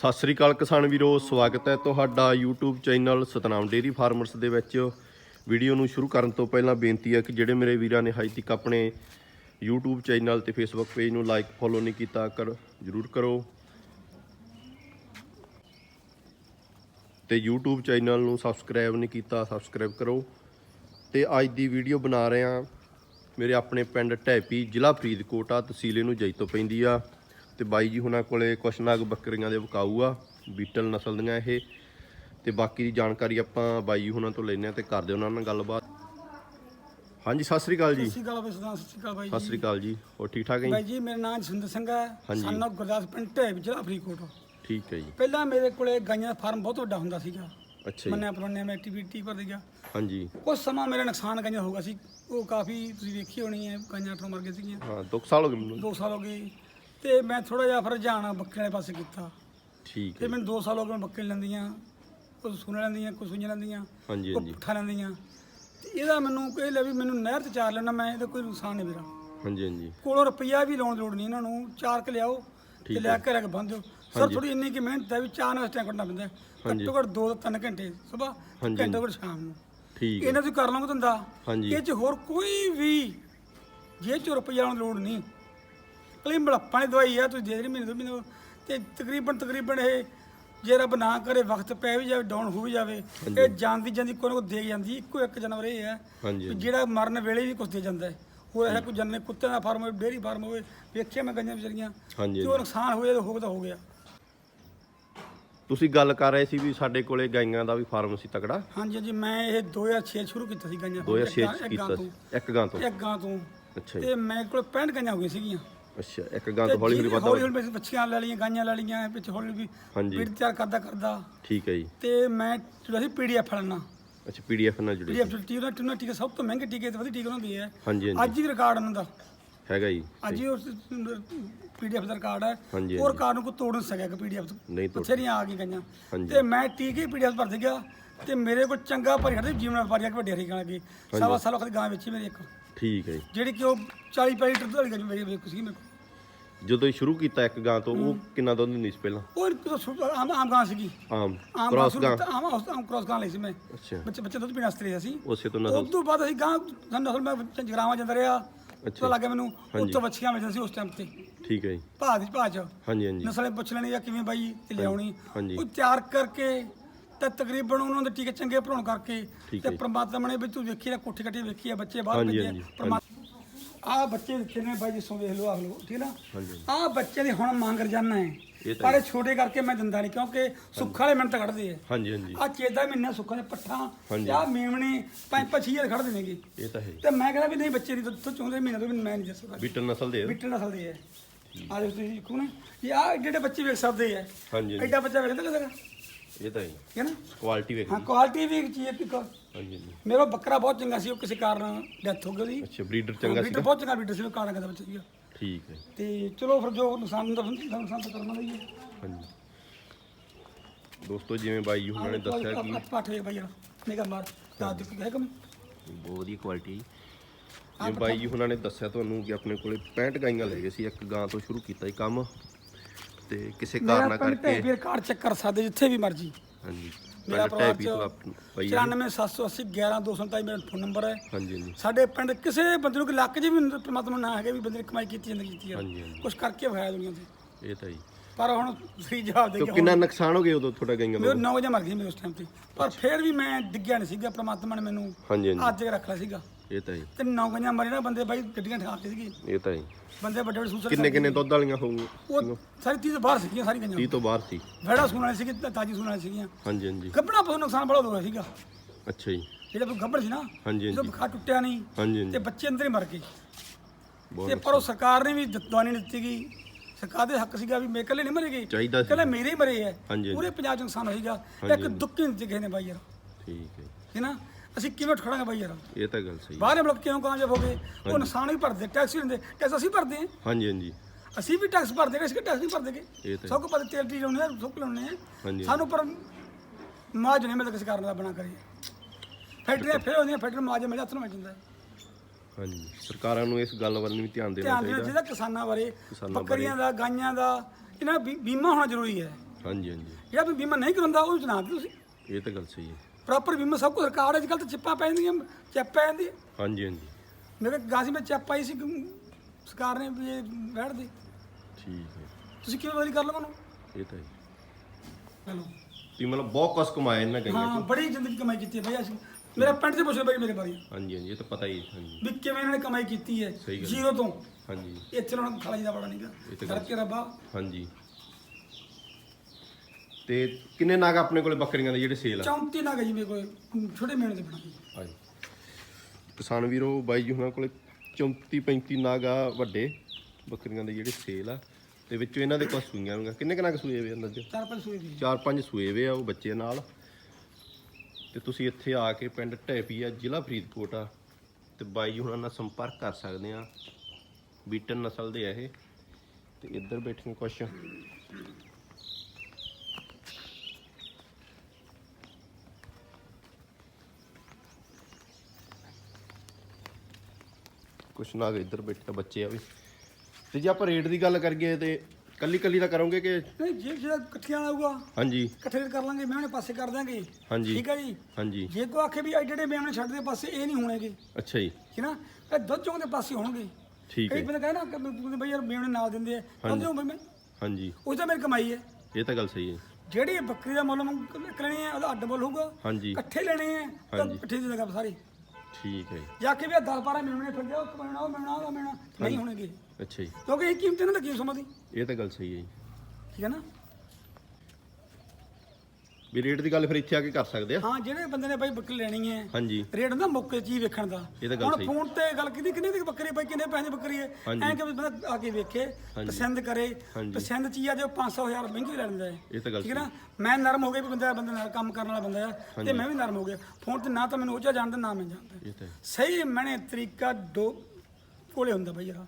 ਸਤਿ ਸ੍ਰੀ ਅਕਾਲ ਕਿਸਾਨ ਵੀਰੋ, ਸਵਾਗਤ ਹੈ ਤੁਹਾਡਾ YouTube channel Satnam dairy farmers ਦੇ ਵਿੱਚ। ਵੀਡੀਓ ਨੂੰ ਸ਼ੁਰੂ ਕਰਨ ਤੋਂ ਪਹਿਲਾਂ ਬੇਨਤੀ ਹੈ ਕਿ ਜਿਹੜੇ ਮੇਰੇ ਵੀਰਾਂ ਨੇ ਹਜੇ ਤੱਕ ਆਪਣੇ YouTube ਚੈਨਲ ਤੇ Facebook ਪੇਜ ਨੂੰ ਲਾਈਕ ਫੋਲੋ ਨਹੀਂ ਕੀਤਾ, ਕਰ, ਜਰੂਰ ਕਰੋ। ਤੇ YouTube ਚੈਨਲ ਨੂੰ ਸਬਸਕ੍ਰਾਈਬ ਨਹੀਂ ਕੀਤਾ ਸਬਸਕ੍ਰਾਈਬ ਕਰੋ। ਤੇ ਅੱਜ ਦੀ ਵੀਡੀਓ ਬਣਾ ਰਹੇ ਹਾਂ ਮੇਰੇ ਆਪਣੇ ਪਿੰਡ ਢੈਪੀ, ਜ਼ਿਲ੍ਹਾ ਫਰੀਦਕੋਟ ਆ, ਤਹਿਸੀਲ ਇਹਨੂੰ ਜੈਤੋ ਪੈਂਦੀ ਆ। ਤੇ ਬਾਈ ਜੀ ਹੁਣਾਂ ਕੋਲੇ ਕੁਛ ਨਾਗ ਬੱਕਰੀਆਂ ਦੇ ਵਿਕਾਊ ਆ ਬੀਟਲ ਨਸਲ ਦੀਆਂ ਇਹ। ਤੇ ਬਾਕੀ ਦੀ ਜਾਣਕਾਰੀ ਆਪਾਂ ਬਾਈ ਜੀ ਹੁਣਾਂ ਤੋਂ ਲੈਣੇ ਆ ਤੇ ਕਰਦੇ ਉਹਨਾਂ ਨਾਲ ਗੱਲਬਾਤ। ਹਾਂਜੀ ਸਤਿ ਸ੍ਰੀ ਅਕਾਲ ਜੀ। ਸਤਿ ਸ਼੍ਰੀ ਅਕਾਲ ਬਾਈ ਸਦਾ ਸਤਿ ਸ਼੍ਰੀ ਅਕਾਲ ਬਾਈ ਸਤਿ ਸ੍ਰੀ ਅਕਾਲ ਜੀ। ਹੋਰ ਠੀਕ ਠਾਕ ਹੈ ਬਾਈ ਜੀ ਮੇਰਾ ਨਾਮ ਜਸਿੰਦਰ ਸਿੰਘ ਹੈ। ਹਾਂਜੀ। ਸਾਨੂੰ ਗੁਰਦਾਸ ਪਿੰਡ ਢੇਬ ਜ਼ਿਲ੍ਹਾ ਫਰੀਦਕੋਟ। ਠੀਕ ਹੈ ਜੀ। ਪਹਿਲਾਂ ਮੇਰੇ ਕੋਲੇ ਗਾਈਆਂ ਦਾ ਫਾਰਮ ਬਹੁਤ ਵੱਡਾ ਹੁੰਦਾ ਸੀਗਾ। ਅੱਛਾ ਜੀ। ਮੰਨਿਆ ਪਰੋਨੇ ਮੈਂ ਐਕਟੀਵਿਟੀ ਕਰ ਗਿਆ ਹਾਂਜੀ। ਕੁਝ ਸਮਾਂ ਮੇਰਾ ਨੁਕਸਾਨ ਗਾਈਆਂ ਹੋ ਗਿਆ ਸੀ। ਉਹ ਕਾਫੀ ਤੁਸੀਂ ਵੇਖੀ ਹੋਣੀ ਹੈ ਗਾਈਆਂ ਤੋਂ ਮਰ ਗਈਆਂ ਸੀਗੀਆਂ। ਹਾਂ ਦੋ ਕੁ ਸਾਲ ਹੋ ਗਏ ਮੈਨੂੰ। 2 ਸਾਲ ਹੋ ਗਏ। ਤੇ ਮੈਂ ਥੋੜਾ ਜਿਹਾ ਫਿਰ ਰੁਝਾਨ ਬੱਕਰੀਆਂ ਵਾਲੇ ਪਾਸੇ ਕੀਤਾ। ਠੀਕ ਤੇ ਹੈ ਮੈਨੂੰ 2 ਸਾਲ ਹੋ ਗਏ ਮੈਂ ਬੱਕਰੀ ਲੈਂਦੀਆਂ ਕੁਝ ਸੁਣ ਲੈਂਦੀਆਂ ਕੁਝ ਸੁਣ ਲੈਂਦੀਆਂ ਹਾਂਜੀ ਕੁਝ ਹਾਂਜੀ। ਪੁੱਠਾ ਲੈਂਦੀਆਂ। ਤੇ ਇਹਦਾ ਮੈਨੂੰ ਇਹ ਲੈ ਵੀ ਮੈਨੂੰ ਨਹਿਰ ਤੇ ਚਾਰ ਲੈਣਾ ਮੈਂ ਇਹਦਾ ਕੋਈ ਨੁਕਸਾਨ ਨਹੀਂ ਮੇਰਾ। ਹਾਂਜੀ ਹਾਂਜੀ। ਕੋਲੋਂ ਰੁਪਈਆ ਵੀ ਲਾਉਣ ਦੀ ਲੋੜ ਨਹੀਂ ਇਹਨਾਂ ਨੂੰ ਚਾਰ ਕੇ ਲਿਆਓ ਤੇ ਲੈ ਕੇ ਰੱਖ ਬੰਦ। ਸਰ ਥੋੜੀ ਇੰਨੀ ਕਿ ਮਿਹਨਤ ਹੈ ਵੀ ਚਾਰ ਨਾਲ ਟਾਈਮ ਕੱਢਣਾ ਪੈਂਦਾ ਹੈ। ਘੱਟੋ ਘੱਟ 2 ਤੋਂ 3 ਘੰਟੇ ਸਵੇਰ ਹਾਂਜੀ। ਘੰਟਾ ਘੱਟ ਸ਼ਾਮ ਨੂੰ। ਠੀਕ ਹੈ। ਇਹਨਾਂ ਤੁਸੀਂ ਕਰ ਲਓਗੇ ਧੰਦਾ। ਹਾਂਜੀ। ਇਹ ਚ ਹੋਰ ਕੋਈ ਵੀ ਜੇ ਚ ਰੁਪਈਆ ਲਾਉਣ ਦੀ ਲੋੜ ਨਹੀਂ। ਕਲੀ ਮਲੱਪਾਂ ਦੀ ਦਵਾਈ ਆ ਤੁਸੀਂ ਦੇ ਰਹੇ ਮਹੀਨੇ ਦੋ ਮਹੀਨੇ ਬਾਅਦ। ਤੇ ਤਕਰੀਬਨ ਤਕਰੀਬਨ ਇਹ ਜੇ ਰੱਬ ਨਾ ਕਰੇ ਵਕਤ ਪੈ ਵੀ ਜਾਵੇ ਡਾਊਨ ਹੋ ਵੀ ਜਾਵੇ ਇਹ ਜਾਂਦੀ ਜਾਂਦੀ ਕੋਈ ਨਾ ਕੋਈ ਦੇ ਜਾਂਦੀ ਇੱਕੋ ਇੱਕ ਜਾਨਵਰ ਇਹ ਹੈ ਹਾਂਜੀ ਵੀ ਜਿਹੜਾ ਮਰਨ ਵੇਲੇ ਵੀ ਕੁਝ ਦੇ ਜਾਂਦਾ ਹੈ। ਹੋਰ ਇਹ ਕੋਈ ਜੰਨੇ ਕੁੱਤਿਆਂ ਦਾ ਫਾਰਮ ਹੋਵੇ ਡੇਅਰੀ ਫਾਰਮ ਹੋਵੇ ਵੇਖਿਆ ਮੈਂ ਗੰਜਾਂ ਵਿਚਾਰੀਆਂ ਹਾਂਜੀ ਤੇ ਉਹ ਨੁਕਸਾਨ ਹੋਇਆ ਤਾਂ ਹੋ ਗਿਆ ਤਾਂ ਹੋ ਗਿਆ। ਤੁਸੀਂ ਗੱਲ ਕਰ ਰਹੇ ਸੀ ਵੀ ਸਾਡੇ ਕੋਲੇ ਗਾਈਆਂ ਦਾ ਵੀ ਫਾਰਮ ਸੀ ਤਕੜਾ? ਹਾਂਜੀ ਹਾਂਜੀ ਮੈਂ ਇਹ 2006 ਸ਼ੁਰੂ ਕੀਤਾ ਸੀ ਗੰਜਾਂ 2006 ਇੱਕ ਚ ਗਾਂ ਕੀਤਾ ਤੋਂ। ਸੀ। ਇੱਕ ਗਾਂ ਤੋਂ? ਇੱਕ ਗਾਂ ਤੋਂ। ਅੱਛਾ ਜੀ। ਤੇ ਮੇਰੇ ਕੋਲ 65 ਗੰਜਾਂ ਹੋ ਗਈਆਂ ਸੀਗੀਆਂ। ਅੱਛਾ ਇੱਕ ਗਾਂ ਹੌਲੀ ਹੌਲੀ ਵੱਧਦਾ ਹੌਲੀ ਹੌਲੀ ਬੱਚੀਆਂ ਲੈ ਲਈਆਂ ਗਾਈਆਂ ਲੈ ਲਈਆਂ ਵਿੱਚ ਹੌਲੀ ਹੌਲੀ ਹਾਂਜੀ। ਪੀੜ ਤਿਆਰ ਕਰਦਾ ਕਰਦਾ। ਠੀਕ ਹੈ ਜੀ। ਤੇ ਮੈਂ ਜਿਹੜਾ ਸੀ ਪੀਡੀਐਫ ਲੈਣਾ ਅੱਛਾ ਪੀਡੀਐਫ ਨਾਲ ਜੁੜੇ ਪੀਡੀਐਫ ਟੀਕਾ ਟੂਨਾ ਟੀਕਾ ਸਭ ਤੋਂ ਮਹਿੰਗੇ ਟੀਕੇ ਤੇ ਵਧੀਆ ਟੀਕਾ ਹੁੰਦੀ ਹੈ। ਹਾਂਜੀ ਹਾਂਜੀ। ਅੱਜ ਹੀ ਰਿਕਾਰਡ ਉਹਨਾਂ ਦਾ। ਹੈਗਾ ਜੀ ਅੱਜ ਹੀ ਉਸ ਪੀਡੀਐਫ ਦਾ ਰਿਕਾਰਡ ਹੈ। ਹਾਂਜੀ ਉਹ ਰਿਕਾਰਡ ਨੂੰ ਕੋ ਤੋੜ ਨਹੀਂ ਸਕਿਆ ਕਿ ਪੀਡੀਐਫ ਤੋਂ। ਨਹੀਂ ਤੋਂ ਬਥੇਰੀਆਂ ਆ ਗਈਆਂ ਗਈਆਂ ਹਾਂਜੀ। ਤੇ ਮੈਂ ਟੀਕੇ ਪੀਡੀਐਫ ਭਰ ਗਿਆ ਤੇ ਮੇਰੇ ਕੋਲ ਚੰਗਾ ਭਰੀ ਖੜੇ ਜੀਵਨ ਵਪਾਰੀਆਂ ਕਿ ਵੱਡੇ ਹਰੀਕਾਂ ਲੱਗੇ ਸਵਾ ਸਾਲ ਵਕਤ ਗਾਂ ਵਿੱਚ ਮੇਰੀ ਇੱਕ। ਠੀਕ ਹੈ ਜੀ। ਜਿਹੜੀ ਕਿ ਉਹ 40 ਪੈਲੀ ਲੀਟਰ ਵਾਲੀ ਮੇਰੀ ਵੇਖ ਸੀ ਮੇਰੇ ਕੋਲ। ਜਦੋਂ ਇਹ ਸ਼ੁਰੂ ਕੀਤਾ ਇੱਕ ਗਾਂ ਤੋਂ ਉਹ ਕਿੰਨਾ ਦੁੱਧ ਦਿੰਦੀ ਸੀ ਪਹਿਲਾਂ? ਉਹ ਇੱਕ ਤਾਂ ਛੋਟਾ ਆਮ ਆਮ ਗਾਂ ਸੀਗੀ। ਆਮ ਕ੍ਰਾਸ ਗਾਂ। ਆਮ ਉਸ- ਆਮ ਕ੍ਰਾਸ ਗਾਂ ਲਈ ਸੀ ਮੈਂ। ਅੱਛਾ। ਬੱਚੇ ਬੱਚੇ ਦੁੱਧ ਪੀਣ ਵਾਸਤੇ ਲਿਆ ਸੀ। ਉਸੇ ਤੋਂ ਉਸ ਨਸਲ ਤੋਂ ਬਾਅਦ ਅਸੀਂ ਗਾਂ ਸਾਨੂੰ ਨਸਲ ਮੈਂ ਜਗਰਾਵਾਂ ਜਾਂਦਾ ਰਿਹਾ। ਅੱਛਾ। ਪਤਾ ਲੱਗਾ ਮੈਨੂੰ ਉੱਥੋਂ ਬੱਚੀਆਂ ਮਿਲਦੀਆਂ ਸੀ ਉਸ ਟਾਈਮ ਤੇ। ਠੀਕ ਹੈ ਜੀ। ਭਾਅ ਦੀ ਭਾਅ ਚ। ਹਾਂਜੀ ਹਾਂਜੀ। ਨਸਲੇ ਪੁੱਛ ਲੈਣੀ ਜਾਂ ਕਿਵੇਂ ਬਾਈ ਤੇ ਲਿਆਉਣੀ। ਹਾਂਜੀ। ਉਹ ਤਿਆਰ ਕਰਕੇ ਤੇ ਤਕਰੀਬਨ ਉਹਨਾਂ ਦੇ ਟੀਕੇ ਚੰਗੇ ਭਰਾਉਣ ਕਰਕੇ ਠੀਕ ਤੇ ਪ੍ਰਮਾਤਮਾ ਨੇ ਵੀ ਤੂੰ ਵੇਖੀ ਨਾ ਕੋਠੀ ਕੱਟੀ ਵੇਖੀ ਆ ਬੱਚੇ ਬਾਹਰ ਹਾਂਜੀ, ਭੇਜੇ ਹਾਂਜੀ, ਆ ਬੱਚੇ ਦਿੱਤੇ ਨੇ ਬਾਈ ਜਿਸੋਂ ਵੇਖ ਲਓ ਆਖ ਲਓ ਠੀਕ ਨਾ? ਆ ਬੱਚੇ ਦੀ ਹੁਣ ਮੰਗ ਰਜਾਨਾ ਹੈ। ਪਰ ਇਹ ਛੋਟੇ ਕਰਕੇ ਮੈਂ ਦਿੰਦਾ ਨਹੀਂ ਕਿਉਂਕਿ ਸੁੱਖ ਵਾਲੇ ਮਿੰਟ ਕੱਢਦੇ ਆ। ਹਾਂਜੀ ਹਾਂਜੀ। ਆ ਚੇਦਾ ਮਹੀਨਾ ਸੁੱਖਾਂ ਦੇ ਪੱਠਾ। ਆ ਮੇਵਣੇ ਪੰਜ ਪਛੀ ਹਜ਼ਾਰ ਖੜਦੇ ਨੇਗੇ ਇਹ ਤਾਂ ਹੈ। ਤੇ ਮੈਂ ਕਹਿੰਦਾ ਵੀ ਨਹੀਂ ਬੱਚੇ ਦੀ ਤੋਂ ਚੁੰਦੇ ਮਹੀਨੇ ਤੋਂ ਮੈਂ ਨਹੀਂ ਦੇ ਸਕਦਾ। ਬੀਟਲ ਨਸਲ ਦੇ ਆ? ਬਿੱਟਲ ਨਸਲ ਦੇ ਹੈ ਆ ਦੇਖੋ ਤੁਸੀਂ ਦੇਖੋ ਨਾ ਇਹ ਆ ਜਿਹੜੇ ਬੱਚੇ ਵੇਖ ਸਕਦੇ ਆ ਹਾਂਜੀ ਐਡਾ ਬੱਚਾ ਵੇਖਦਾ ਕਿਦਾਂ ਇਹ ਤਾਂ ਹੈ। ਹੈ ਨਾ? ਕੁਆਲਿਟੀ ਵੇਖ ਹਾਂ ਕੁਆਲਿਟੀ ਵੀ ਇੱਕ ਚੀਜ਼ ਹੈ ਕਿ ਹਾਂਜੀ ਹਾਂਜੀ। ਮੇਰਾ ਬੱਕਰਾ ਬਹੁਤ ਚੰਗਾ ਸੀ ਉਹ ਕਿਸੇ ਕਾਰਨ ਡੈਥ ਹੋ ਗਈ ਉਹਦੀ। ਅੱਛਾ ਬਰੀਡਰ ਚੰਗਾ ਬੀਟਰ ਸੀ ਬਹੁਤ ਚੰਗਾ ਬੀਟਰ ਸੀ ਉਹ ਕਾਰਨ ਕਹਿੰਦਾ ਬੱਚਾ ਸੀਗਾ ਠੀਕ ਹੈ। ਤੇ ਚਲੋ ਫਿਰ ਜੋ ਨੁਕਸਾਨ ਹੁੰਦਾ ਫਿਰ ਨੁਕਸਾਨ ਤਾਂ ਕਰਨਾ ਹੀ ਹੈ। ਹਾਂਜੀ। ਦੋਸਤੋ ਜਿਵੇਂ ਬਾਈ ਜੀ ਹੁਣਾਂ ਨੇ ਦੱਸਿਆ ਕਿ ਪਾਠ ਹੋਏ ਭਾਈ ਮੇਗਾ ਮਾਰ ਤਾਂ ਦੇਖ ਹੈ ਕਮ। ਬਹੁਤ ਵਧੀਆ ਕੁਆਲਿਟੀ ਜਿਵੇਂ ਬਾਈ ਜੀ ਹੁਣਾਂ ਨੇ ਦੱਸਿਆ ਤੁਹਾਨੂੰ ਕਿ ਆਪਣੇ ਕੋਲੇ 65 ਗਾਈਆਂ ਲੈ ਗਏ ਸੀ ਇੱਕ ਗਾਂ ਤੋਂ ਸ਼ੁਰੂ ਕੀਤਾ ਇਹ ਕੰਮ। ਤੇ ਕਿਸੇ ਮੇਰਾ ਕਾਰਨ ਪਿੰਡ ਕਰਕੇ ਵੀ ਰਿਕਾਰਡ ਚੈੱਕ ਕਰ ਸਕਦੇ ਜਿੱਥੇ ਵੀ ਮਰਜ਼ੀ। ਹਾਂਜੀ। ਮੇਰਾ ਪਰਿਵਾਰ ਆਪ- ਬਾਈ ਜੀ। 94780 11227 ਮੇਰਾ ਫੋਨ ਨੰਬਰ ਹੈ। ਹਾਂਜੀ ਹਾਂਜੀ। ਸਾਡੇ ਪਿੰਡ ਕਿਸੇ ਬੰਦੇ ਨੂੰ ਕਿ ਲੱਕ 'ਚ ਵੀ ਪ੍ਰਮਾਤਮਾ ਨਾ ਹੈਗੇ ਵੀ ਬੰਦੇ ਨੇ ਕਮਾਈ ਕੀਤੀ ਜ਼ਿੰਦਗੀ ਕੀਤੀ ਹੈ ਕੁਝ ਕਰਕੇ ਵਿਖਾਇਆ ਦੁਨੀਆ ਤੇ। ਇਹ ਤਾਂ ਜੀ। ਪਰ ਹੁਣ ਸਹੀ ਜਵਾਬ ਦੇ ਤੇ ਕੇ ਕਿੰਨਾ ਨੁਕਸਾਨ ਹੋ ਗਿਆ ਉਦੋਂ ਤੁਹਾਡਾ ਗਾਈਆਂ ਮੇਰੇ ਦਾ ਨੌ ਵਜੇ ਮਰ ਗਈ ਮੇਰੇ ਉਸ ਟਾਈਮ ਤੇ। ਪਰ ਫਿਰ ਵੀ ਮੈਂ ਡਿੱਗਿਆ ਨਹੀਂ ਸੀਗਾ ਪ੍ਰਮਾਤਮਾ ਨੇ ਮੈਨੂੰ ਹਾਂਜੀ ਹਾਂਜੀ। ਅੱਜ ਰੱਖ ਲਿਆ ਸੀਗਾ। ਇਹ ਤਾਂ ਜੀ ਤੇ ਨੌ ਗਈਆਂ ਮਰੇ ਨਾ ਬੰਦੇ ਬਾਈ ਗੱਡੀਆਂ ਠਾ ਕੇ ਸੀਗੇ। ਇਹ ਤਾਂ ਜੀ ਬੰਦੇ ਵੱਡੇ ਵੱਡੇ ਸੂਸਰ ਕਿੰਨੇ ਕਿੰਨੇ ਦੁੱਧ ਵਾਲੀਆਂ ਹੋਊਗੀਆਂ? ਉਹ ਸਾਰੀ ਚੀਜ਼ ਬਾਹਰ ਸੀਗੀਆਂ ਸਾਰੀ ਗਈਆਂ 30 ਤੋਂ ਬਾਹਰ ਸੀ। ਵੜਾ ਸੁਣ ਵਾਲੀ ਸੀਗੀ ਤੇ ਤਾਜੀ ਸੁਣ ਵਾਲੀ ਸੀਗੀਆਂ। ਹਾਂਜੀ ਹਾਂਜੀ। ਗੱਬੜਾ ਬਹੁਤ ਨੁਕਸਾਨ ਬੜਾ ਹੋਇਆ ਸੀਗਾ। ਅੱਛਾ ਜੀ। ਜਿਹੜਾ ਗੱਬੜ ਸੀ ਨਾ ਹਾਂਜੀ ਜਦੋਂ ਹਾਂਜੀ। ਬੁਖਾਰ ਟੁੱਟਿਆ ਨਹੀਂ ਹਾਂਜੀ ਤੇ ਬੱਚੇ ਅੰਦਰ ਹੀ ਮਰ ਗਏ। ਤੇ ਪਰ ਉਹ ਸਰਕਾਰ ਨੇ ਵੀ ਦਵਾਨੀ ਨਹੀਂ ਦਿੱਤੀ ਗਈ। ਸਰਕਾਰ ਦੇ ਹੱਕ ਸੀਗਾ ਵੀ ਮੇਰੇ ਇਕੱਲੇ ਨਹੀਂ ਮਰੇਗੇ। ਚਾਹੀਦਾ ਸੀ। ਇਕੱਲੇ ਮੇਰੇ ਹੀ ਮਰੇ ਹਾਂਜੀ, ਪੂਰੇ ਪੰਜਾਬ ਚ ਨੁਕਸਾਨ ਹੋਏਗਾ ਇੱਕ ਦੁੱਕੀ ਨਹੀਂ ਦਿਖੇ ਨੇ ਬਾਈ ਯਾਰ। ਠੀਕ ਹੈ। ਹੈ ਨਾ? ਅਸੀਂ ਕਿਵੇਂ ਉੱਠ ਖੜਾਂਗੇ ਬਾਈ ਯਾਰ? ਇਹ ਤਾਂ ਗੱਲ ਸਹੀ ਹੈ। ਬਾਹਰਲੇ ਮੁਲਕ ਕਿਉਂ ਕਾਮਯਾਬ ਹੋ ਗਏ? ਉਹ ਨੁਕਸਾਨ ਵੀ ਭਰਦੇ ਟੈਕਸ ਵੀ ਦਿੰਦੇ। ਟੈਕਸ ਅਸੀਂ ਭਰਦੇ ਹਾਂ। ਹਾਂਜੀ ਹਾਂਜੀ। ਅਸੀਂ ਵੀ ਟੈਕਸ ਭਰਦੇ ਹਾਂ ਅਸੀਂ ਟੈਕਸ ਨਹੀਂ ਭਰਦੇਗੇ ਇਹ ਤਾਂ ਸਭ ਕੋ ਪਤਾ ਤੇਲ ਦੀ ਲਾਉਣੇ ਆ ਸੁੱਕ ਲਾਉਣੇ ਆ ਸਾਨੂੰ ਪਰ ਮਾਜ ਨਹੀਂ ਮਿਲਦਾ ਕਿਸੇ ਕਾਰਨ ਦਾ ਬਣਾ ਕਰੀਏ ਫੈਕਟਰੀਆਂ ਫਿਰ ਹੁੰਦੀਆਂ ਫੈਕਟਰੀ ਮਾਜ ਮਿਲ ਹੱਥ ਨੂੰ ਮਿਲ ਜਾਂਦਾ। ਹੈ। ਹਾਂਜੀ। ਸਰਕਾਰਾਂ ਨੂੰ ਇਸ ਗੱਲ ਵੱਲ ਵੀ ਧਿਆਨ ਦੇਣਾ ਧਿਆਨ ਦੇਣਾ ਚਾਹੀਦਾ। ਚਾਹੀਦਾ ਕਿਸਾਨਾਂ ਬਾਰੇ ਕਿਸਾਨਾਂ ਬੱਕਰੀਆਂ ਦਾ ਗਾਈਆਂ ਦਾ ਇਹਨਾਂ ਦਾ ਬੀ- ਬੀਮਾ ਹੋਣਾ ਜ਼ਰੂਰੀ ਹੈ। ਹਾਂਜੀ ਹਾਂਜੀ। ਜਿਹੜਾ ਵੀ ਬੀਮਾ ਨਹੀਂ ਕਰਾਉਂਦਾ ਉਹ ਜਨਾਬ ਤੁਸੀਂ। ਇਹ ਤਾਂ ਗੱਲ ਸਹੀ ਹੈ। ਪ੍ਰੋਪਰ ਬੀਮਾ ਸਭ ਕੁਝ ਸਰਕਾਰ ਅੱਜ ਕੱਲ੍ਹ ਤਾਂ ਚਿੱਪਾਂ ਪੈ ਜਾਂਦੀਆਂ ਚਿੱਪ ਪੈ ਜਾਂਦੀ। ਹਾਂਜੀ ਹਾਂਜੀ। ਮੇਰੇ ਗਾਜ਼ੀ ਵਿੱਚ ਚਿੱਪ ਆਈ ਸੀ ਕਿ ਸਰਕਾਰ ਨੇ ਵੀ ਇਹ ਬੈਠ ਦੇ ਠੀਕ ਹੈ। ਤੁਸੀਂ ਕਿਵੇਂ ਬਦਲੀ ਕਰ ਲਓ ਮੈਨੂੰ? ਇਹ ਤਾਂ ਹੈ। ਹੈਲੋ ਤੁਸੀਂ ਮਤਲਬ ਬਹੁਤ ਕੁਛ ਕਮਾਇਆ ਇਹਨਾਂ ਗਈਆਂ ਹਾਂ ਬੜੀ ਜ਼ਿੰਦਗੀ ਕਮਾਈ ਕੀਤੀ ਹੈ ਭਾਈ ਅਸੀਂ। ਮੇਰਾ ਪਿੰਡ ਤੇ ਪੁੱਛੋ ਭਾਈ ਮੇਰੇ ਬਾਰੇ। ਹਾਂਜੀ ਹਾਂਜੀ ਇਹ ਤਾਂ ਪਤਾ ਹੀ ਹੈ, ਹਾਂਜੀ। ਵੀ ਕਿਵੇਂ ਇਹਨਾਂ ਨੇ ਕਮਾਈ ਕੀਤੀ ਹੈ? ਸਹੀ ਗੱਲ। ਜ਼ੀਰੋ ਤੋਂ। ਹਾਂਜੀ। ਇੱਥੇ ਉਹਨਾਂ ਨੂੰ ਖਾਲੀ ਦਾ ਬੜਾ ਨਹੀਂਗਾ ਇਹ ਤਾਂ ਗੱਲ ਕਰਕੇ ਰੱਬਾ ਹਾਂਜੀ। ਤੇ ਕਿੰਨੇ ਨਾਗ ਆਪਣੇ ਕੋਲੇ ਬੱਕਰੀਆਂ ਦੇ ਜਿਹੜੇ ਸੇਲ ਆ? 34 ਨਾ ਗਈ ਮੇਰੇ ਕੋਲ ਛੋਟੇ ਮੇਣੇ ਦੇ ਬਣਾਈ ਹਾਂਜੀ। ਕਿਸਾਨ ਵੀਰੋ ਬਾਈ ਜੀ ਹੁਣਾਂ ਕੋਲੇ 34 35 ਨਾਗ ਆ ਵੱਡੇ ਬੱਕਰੀਆਂ ਦੇ ਜਿਹੜੇ ਸੇਲ ਆ। ਤੇ ਵਿੱਚੋਂ ਇਹਨਾਂ ਦੇ ਕੁਝ ਸੂਈਆਂ ਹੋਣਗੀਆਂ ਕਿੰਨੇ ਕੁ ਨਾਗ ਸੂਏ ਵੇ ਅੰਦਰ ਚਾਰ ਪੰਜ ਸੂਏ ਦੀ ਚਾਰ ਪੰਜ ਸੂਏ ਵੇ ਆ ਉਹ ਬੱਚੇ ਨਾਲ। ਤੇ ਤੁਸੀਂ ਇੱਥੇ ਆ ਕੇ ਪਿੰਡ ਢੈਪੀ ਆ ਜ਼ਿਲ੍ਹਾ ਫਰੀਦਕੋਟ ਆ। ਤੇ ਬਾਈ ਜੀ ਹੁਣਾਂ ਨਾਲ ਸੰਪਰਕ ਕਰ ਸਕਦੇ ਆ। ਬੀਟਨ ਨਸਲ ਦੇ ਆ ਇਹ। ਤੇ ਇੱਧਰ ਬੈਠੀਆਂ ਕੁਛ। ਕੁਛ ਨਾਗ ਇੱਧਰ ਬੈਠੇ ਬੱਚੇ ਆ ਵੀ। ਤੇ ਜੇ ਆਪਾਂ ਰੇਟ ਦੀ ਗੱਲ ਕਰੀਏ ਤੇ ਕੱਲੀ ਕੱਲੀ ਦਾ ਕਰੋਗੇ ਕਿ ਨਹੀਂ ਜੇ ਜਿਹੜਾ ਇਕੱਠਿਆਂ ਆਊਗਾ ਹਾਂਜੀ। ਇਕੱਠੇ ਕਰ ਲਾਂਗੇ ਮੇਮਣੇ ਪਾਸੇ ਕਰ ਦਾਂਗੇ ਹਾਂਜੀ। ਠੀਕ ਹੈ ਜੀ? ਹਾਂਜੀ। ਜੇ ਕੋ ਆਖੇ ਵੀ ਐਡੇ ਐਡੇ ਮੇਮਣੇ ਛੱਡ ਦੇ ਪਾਸੇ ਇਹ ਨਹੀਂ ਹੋਣਗੇ। ਅੱਛਾ ਜੀ। ਠੀਕ ਨਾ? ਇਹ ਦੁੱਧ ਚੋਂ ਦੇ ਪਾਸੇ ਹੋਣਗੇ। ਠੀਕ ਕਈ ਹੈ ਬੰਦੇ ਕਹਿੰਦੇ ਨਾ ਬਈ ਯਾਰ ਮੇਮਣੇ ਨਾਲ ਦਿੰਦੇ ਆ। ਦੁੱਧ ਚੋਂ ਮੈਂ ਹਾਂਜੀ। ਉਹ ਤਾਂ ਮੇਰੀ ਕਮਾਈ ਹੈ। ਇਹ ਤਾਂ ਗੱਲ ਸਹੀ ਹੈ। ਜਿਹੜੀ ਬੱਕਰੀ ਦਾ ਮੁੱਲ ਮੰਗ ਲੈਣੀ ਹੈ ਉਹਦਾ ਅੱਡ ਮੁੱਲ ਹੋਊਗਾ। ਹਾਂਜੀ। ਇਕੱਠੇ ਲੈਣੇ ਆ ਤਾਂ। ਇਕੱਠੇ ਦੇ ਦੇਗਾ ਸਾਰੇ। ਠੀਕ ਹੈ ਜੀ। ਜਾ ਕੇ ਵੀ 10 12 ਮੇਮਣੇ ਫਿਰ ਜਾਓ ਕਮਾਉਣਾ ਉਹ ਮੇਮਣਾ ਉਹ ਮੇਮਣਾ ਨਹੀਂ ਹੋਣਗੇ। ਅੱਛਾ ਜੀ। ਕਿਉਂਕਿ ਇਹ ਕੀਮਤ ਇਹਨਾਂ ਦਾ ਕੀ ਸਮਝਦੀ ਇਹ ਤਾਂ ਗੱਲ ਸਹੀ ਹੈ ਜੀ। ਠੀਕ ਹੈ ਨਾ? ਵੀ ਰੇਟ ਦੀ ਗੱਲ ਫਿਰ ਇੱਥੇ ਆ ਕੇ ਕਰ ਸਕਦੇ ਆ। ਹਾਂ ਜਿਹੜੇ ਬੰਦੇ ਨੇ ਬਾਈ ਬੱਕਰੀ ਲੈਣੀ ਹੈ ਹਾਂਜੀ। ਰੇਟ ਹੁੰਦਾ ਮੌਕੇ 'ਚ ਹੀ ਵੇਖਣ ਦਾ। ਇਹ ਤਾਂ ਗੱਲ ਹੁਣ ਸਹੀ। ਫੋਨ ਤੇ ਗੱਲ ਕੀਤੀ ਕਿੰਨੇ ਦੀ ਬੱਕਰੀ ਬਾਈ ਕਿੰਨੇ ਪੈਸੇ ਦੀ ਬੱਕਰੀ ਹੈ? ਹਾਂਜੀ। ਐਂ ਕਿ ਵੀ ਬੰਦਾ ਆ ਕੇ ਵੇਖੇ ਪਸੰਦ ਕਰੇ ਹਾਂਜੀ। ਪਸੰਦ ਚ ਹੀ ਆ ਜੋ 500 ਹਜ਼ਾਰ ਮਹਿੰਗੀ ਲੈ ਲੈਂਦਾ ਹੈ। ਇਹ ਤਾਂ ਗੱਲ ਠੀਕ ਹੈ ਨਾ? ਮੈਂ ਨਰਮ ਹੋ ਗਿਆ ਵੀ ਬੰਦਾ ਬੰਦਾ ਨਾਲ ਕੰਮ ਕਰਨ ਵਾਲਾ ਬੰਦਾ ਹੈ ਤੇ ਮੈਂ ਵੀ ਨਰਮ ਹੋ ਗਿਆ। ਫੋਨ ਤੇ ਨਾ ਤਾਂ ਮੈਨੂੰ ਉਹ ਜਾਣਦਾ ਨਾ ਮੈਂ ਜਾਣਦਾ। ਇਹ ਤਾਂ ਹੈ। ਸਹੀ ਮੈਨੇ ਤਰੀਕਾ ਦੋ ਕੋਲੇ ਹੁੰਦਾ ਬਾਈ ਯਾਰ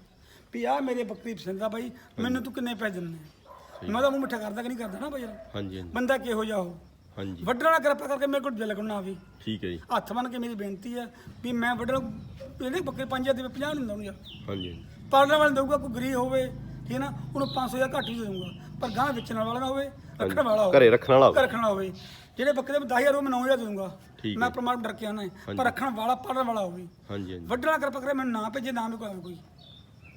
ਵੀ ਆ ਮੇਰੇ ਬੱਕਰੀ ਪਸੰਦ ਆ ਬਾਈ ਮੈਨੂੰ ਤੂੰ ਕਿੰਨੇ ਪੈਸੇ ਦਿੰਨੇ ਮੈਂ ਤਾਂ ਮੂੰਹ ਮਿੱਠਾ ਕਰਦਾ ਕਿ ਨਹੀਂ ਕਰਦਾ ਨਾ ਬਾਈ ਯਾਰ ਹਾਂਜੀ ਹਾਂਜੀ। ਬੰਦਾ ਕਿਹੋ ਜਿਹਾ ਹੋ? ਹਾਂਜੀ। ਵੱਡਣਾ ਨਾ ਕਿਰਪਾ ਕਰਕੇ ਮੇਰੇ ਕੋਲ ਦਿਲ ਨਾ ਆਵੇ ਠੀਕ ਹੈ ਜੀ। ਹੱਥ ਬੰਨ ਕੇ ਮੇਰੀ ਬੇਨਤੀ ਹੈ ਵੀ ਮੈਂ ਵੱਡੇ ਨੂੰ ਇਹਨੇ ਬੱਕਰੇ 5000 ਦੇ 50 ਨਹੀਂ ਦਊਂਗਾ ਹਾਂਜੀ। ਪਾਲਣ ਵਾਲਾ ਦਊਗਾ ਕੋਈ ਗਰੀਬ ਹੋਵੇ ਠੀਕ ਹੈ ਨਾ ਉਹਨੂੰ 500 ਜਾਂ ਘੱਟ ਹੀ ਦਊਂਗਾ। ਪਰ ਗਾਂ ਵੇਚਣ ਵਾਲਾ ਨਾ ਹੋਵੇ ਰੱਖਣ ਵਾਲਾ ਹੋਵੇ। ਘਰੇ ਰੱਖਣ ਵਾਲਾ ਹੋਵੇ। ਰੱਖਣ ਵਾਲਾ ਹੋਵੇ। ਜਿਹੜੇ ਬੱਕਰੇ ਦੇ 10000 ਉਹ ਮੈਂ 9000 ਦੇ ਦਊਂਗਾ। ਮੈਂ ਪ੍ਰਮਾਣ ਡਰ ਕੇ ਆਣਾ ਪਰ ਰੱਖਣ ਵਾਲਾ ਪਾਲਣ ਵਾਲਾ ਹੋਵੇ। ਹਾਂਜੀ ਹਾਂਜੀ। ਵੱਡਣਾ ਕਿਰਪਾ ਕਰੇ ਮੈਨੂੰ ਨਾ ਭੇਜੇ ਨਾ ਵੀ ਕੋਈ। ਕੋਈ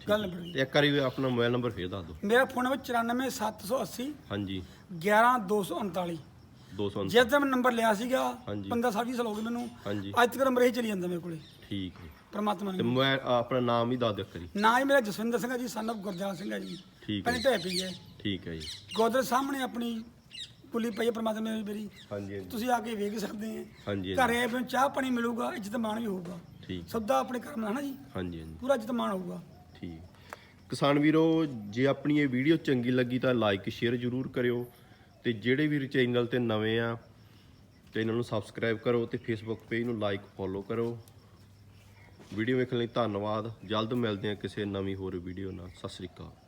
ਗੱਲ ਨਿਬੜ ਗਈ। ਇੱਕ ਵਾਰੀ ਆਪਣਾ ਮੋਬਾਈਲ ਨੰਬਰ ਫੇਰ ਦੱਸ ਦਿਓ। ਮੇਰਾ ਫੋਨ ਨੰਬਰ 94780 ਹਾਂਜੀ। 11239 200 ਜਿਸ ਦਾ ਮੈਂ ਨੰਬਰ ਲਿਆ ਸੀਗਾ ਹਾਂਜੀ। 15 ਸਾਲ 20 ਸਾਲ ਹੋ ਗਏ ਮੈਨੂੰ। ਅੱਜ ਤੱਕ ਨੰਬਰ ਇਹ ਚੱਲੀ ਜਾਂਦਾ ਮੇਰੇ ਕੋਲੇ। ਠੀਕ ਹੈ। ਪਰਮਾਤਮਾ ਤੇ ਨੇ ਮੋਬਾਈਲ ਆਪਣਾ ਨਾਮ ਹੀ ਦੱਸ ਦਿਓ ਕਰੀ ਨਾ ਹੀ ਮੇਰਾ ਜਸਵਿੰਦਰ ਸਿੰਘ ਜੀ ਸਨ ਗੁਰਜਾਲ ਸਿੰਘ ਹੈ ਜੀ। ਠੀਕ ਹੈ ਪਹਿਲੇ ਪਈ ਹੈ ਠੀਕ ਹੈ ਜੀ। ਗੋਦਰ ਸਾਹਮਣੇ ਆਪਣੀ ਕੁਲੀ ਪਈ ਹੈ ਪਰਮਾਤਮਾ ਦੀ ਮੇਰੀ। ਹਾਂਜੀ ਤੁਸੀਂ ਆ ਕੇ ਵੇਖ ਸਕਦੇ ਆ ਹਾਂਜੀ ਘਰੇ ਫਿਰ ਚਾਹ ਪਾਣੀ ਮਿਲੂਗਾ ਇੱਜ਼ਤ ਮਾਣ ਵੀ ਹੋਊਗਾ। ਠੀਕ। ਸਦਾ ਆਪਣੇ ਕਰਮ ਨਾਲ ਹੈ ਨਾ ਜੀ। ਹਾਂਜੀ ਹਾਂਜੀ। ਪੂਰਾ ਇੱਜ਼ਤ ਮਾਣ ਹੋਊਗਾ। ਠੀਕ। ਕਿਸਾਨ ਵੀਰੋ ਜੇ ਆਪਣੀ ਇਹ ਵੀਡੀਓ ਚੰਗੀ ਲੱਗੀ ਤਾਂ ਲਾਈਕ ਸ਼ੇਅਰ ਜ਼ਰੂਰ ਕਰਿਓ। ਤੇ ਜਿਹੜੇ ਵੀ ਚੈਨਲ ਤੇ ਨਵੇਂ ਆ ਚੈਨਲ ਨੂੰ ਸਬਸਕ੍ਰਾਈਬ ਕਰੋ ਤੇ ਫੇਸਬੁੱਕ ਪੇਜ ਨੂੰ ਲਾਈਕ ਫੋਲੋ ਕਰੋ। ਵੀਡੀਓ ਵੇਖਣ ਲਈ ਧੰਨਵਾਦ। ਜਲਦ ਮਿਲਦੇ ਹਾਂ ਕਿਸੇ ਨਵੀਂ ਹੋਰ ਵੀਡੀਓ ਨਾਲ। ਸਤਿ ਸ੍ਰੀ ਅਕਾਲ।